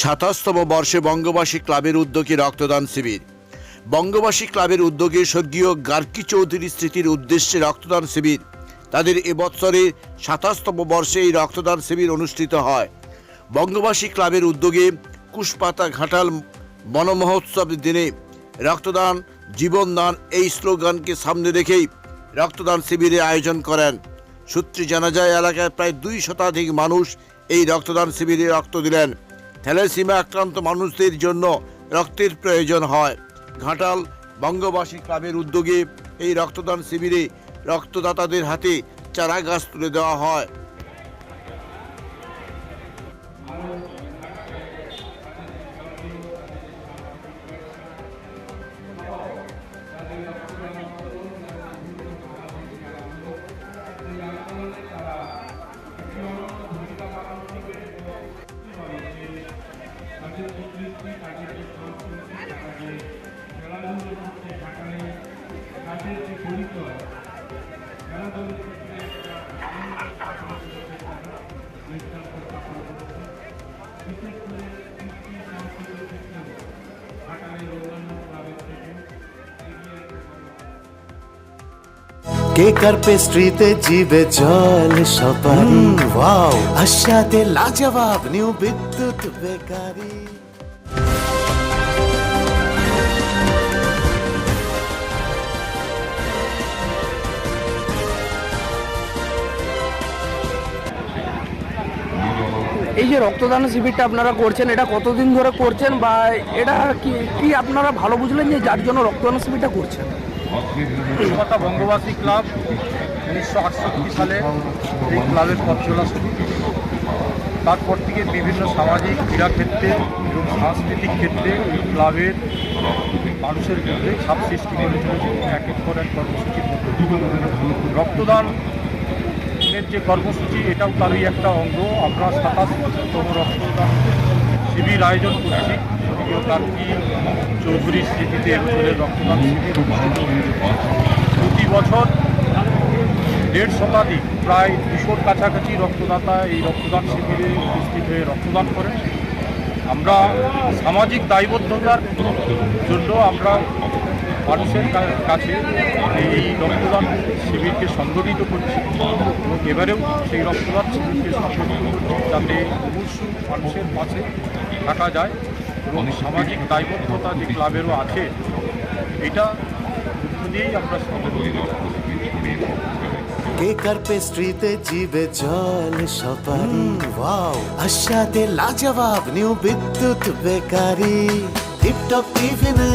সাতাশতম বর্ষে বঙ্গবাসী ক্লাবের উদ্যোগে রক্তদান শিবির। বঙ্গবাসী ক্লাবের উদ্যোগে স্বর্গীয় গার্কি চৌধুরী স্মৃতির উদ্দেশ্যে রক্তদান শিবির। তাদের এবছরে সাতাশতম বর্ষে এই রক্তদান শিবির অনুষ্ঠিত হয়। বঙ্গবাসী ক্লাবের উদ্যোগে কুশপাতা ঘাটাল বনমহোৎসব দিনে রক্তদান, জীবনদান এই স্লোগানকে সামনে রেখেই রক্তদান শিবিরের আয়োজন করেন। সূত্রে জানা যায়, এলাকায় প্রায় দুই শতাধিক মানুষ এই রক্তদান শিবিরে রক্ত দিলেন। থ্যালাসিমা আক্রান্ত মানুষদের জন্য রক্তের প্রয়োজন হয়। ঘাটাল বঙ্গবাসী ক্লাবের উদ্যোগে এই রক্তদান শিবিরে রক্তদাতাদের হাতে চারা গাছ তুলে দেওয়া হয়। কেকার পেস্ট্রিতে জিবে জল সপারি ওয়াও। আশাতে লাজবাব নিউ বিদ্যুৎ বেকারি। এই যে রক্তদান শিবিরটা আপনারা করছেন, এটা কতদিন ধরে করছেন বা এটা কি কি আপনারা ভালো বুঝলেন যে যার জন্য রক্তদান শিবিরটা করছেন? কলকাতা বঙ্গবাসী ক্লাব উনিশশো আটষট্টি সালে এই ক্লাবের পথ চলা শুরু। তারপর থেকে বিভিন্ন সামাজিক ক্রীড়া ক্ষেত্রে এবং সাংস্কৃতিক ক্ষেত্রে এই ক্লাবের মানুষের মধ্যে ছাপ সৃষ্টি করে চলেছে এক এক এক কর্মসূচির মধ্যে রক্তদান এর যে কর্মসূচি, এটাও তারই একটা অঙ্গ। আমরা সাতাশতম রক্তদান শিবির আয়োজন করছি। কার্কি চৌধুরীর স্মৃতিতে এবছরের রক্তদান শিবির অনুষ্ঠিত। প্রতি বছর দেড় শতাধিক, প্রায় দুশোর কাছাকাছি রক্তদাতা এই রক্তদান শিবিরে উপস্থিত হয়ে রক্তদান করে আমরা সামাজিক দায়বদ্ধতার জন্য আমরা মানুষের কাছে এই রক্তদান শিবিরকে সংগঠিত করছি। এবং এবারেও সেই রক্তদান শিবিরকে সংগঠিত করছি যাতে অবশ্যই মানুষের পাশে থাকা যায় এবং সামাজিক দায়বদ্ধতা যে ক্লাবেরও আছে এটা দিয়েই আমরা সংগঠিত কেকার পেস্ট্রিতে জিবে জল সপারি ওয়াও! আশাতে লাজবাব নিউ বিদ্যুৎ বেকারি। টিপটপ টিফিনে